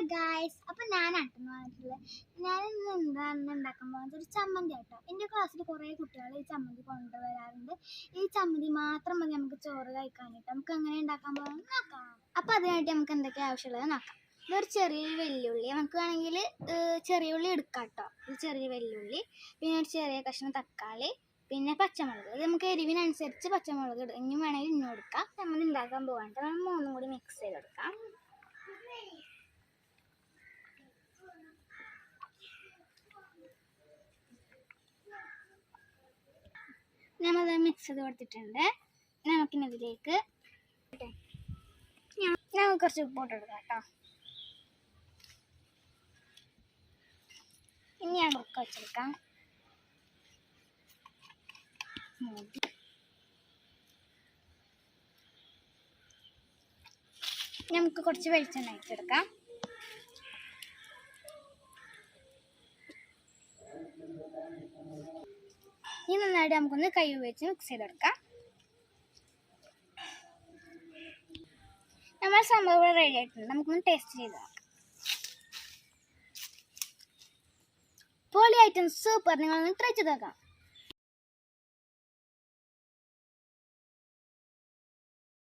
Hello guys അപ്പൊ അട്ടെന്ന് പറഞ്ഞിട്ടുള്ളത് ഞാൻ ഇന്ന് എന്താണ് ഉണ്ടാക്കാൻ പോകുന്നത്? ഒരു ചമ്മന്തി കേട്ടോ എന്റെ ക്ലാസ്സിൽ കുറേ കുട്ടികൾ ഈ ചമ്മന്തി കൊണ്ടുവരാറുണ്ട്. ഈ ചമ്മന്തി മാത്രം മതി നമുക്ക് ചോറ് കഴിക്കാനായിട്ട്. നമുക്ക് അങ്ങനെ ഉണ്ടാക്കാൻ പോകുന്നത് നോക്കാം. അപ്പൊ അതിനായിട്ട് നമുക്ക് എന്തൊക്കെ ആവശ്യമുള്ളത് നോക്കാം. ഇതൊരു ചെറിയ വെല്ലുള്ളി നമുക്ക് വേണമെങ്കിൽ ചെറിയ ഉള്ളി എടുക്കാം കേട്ടോ. ഒരു ചെറിയ വെല്ലുള്ളി പിന്നെ ഒരു ചെറിയ കഷ്ണം തക്കാളി. പിന്നെ പച്ചമുളക്. ഇത് നമുക്ക് എരിവിനനുസരിച്ച് പച്ചമുളക് ഇനി വേണമെങ്കിൽ ഇന്നും എടുക്കാം. ചമ്മന്തി ഉണ്ടാക്കാൻ പോകാണ്ട് നമ്മൾ മൂന്നും കൂടി മിക്സ് ചെയ്തെടുക്കാം. നമ്മളത് മിക്സ് ചെയ്ത് കൊടുത്തിട്ടുണ്ട്. നമുക്കിനി ഇതിലേക്ക് നമുക്ക് കുറച്ച് ഉപ്പോട്ട് എടുക്കാം കേട്ടോ. ഇനി ഞാൻ കുക്ക് വെച്ചെടുക്കാം. നമുക്ക് കുറച്ച് വെളിച്ചെണ്ണ ഒഴിച്ചെടുക്കാം ഇനി നന്നായിട്ട് നമുക്കൊന്ന് കൈ ഉപയോഗിച്ച് മിക്സ് ചെയ്തെടുക്കാം. നമ്മൾ സംഭവം റെഡി ആയിട്ടുണ്ട്. നമുക്കൊന്ന് ടേസ്റ്റ് ചെയ്ത് നോക്കാം. പോളി ഐറ്റംസ് സൂപ്പർ നിങ്ങളൊന്ന് ട്രൈ ചെയ്ത് നോക്കാം.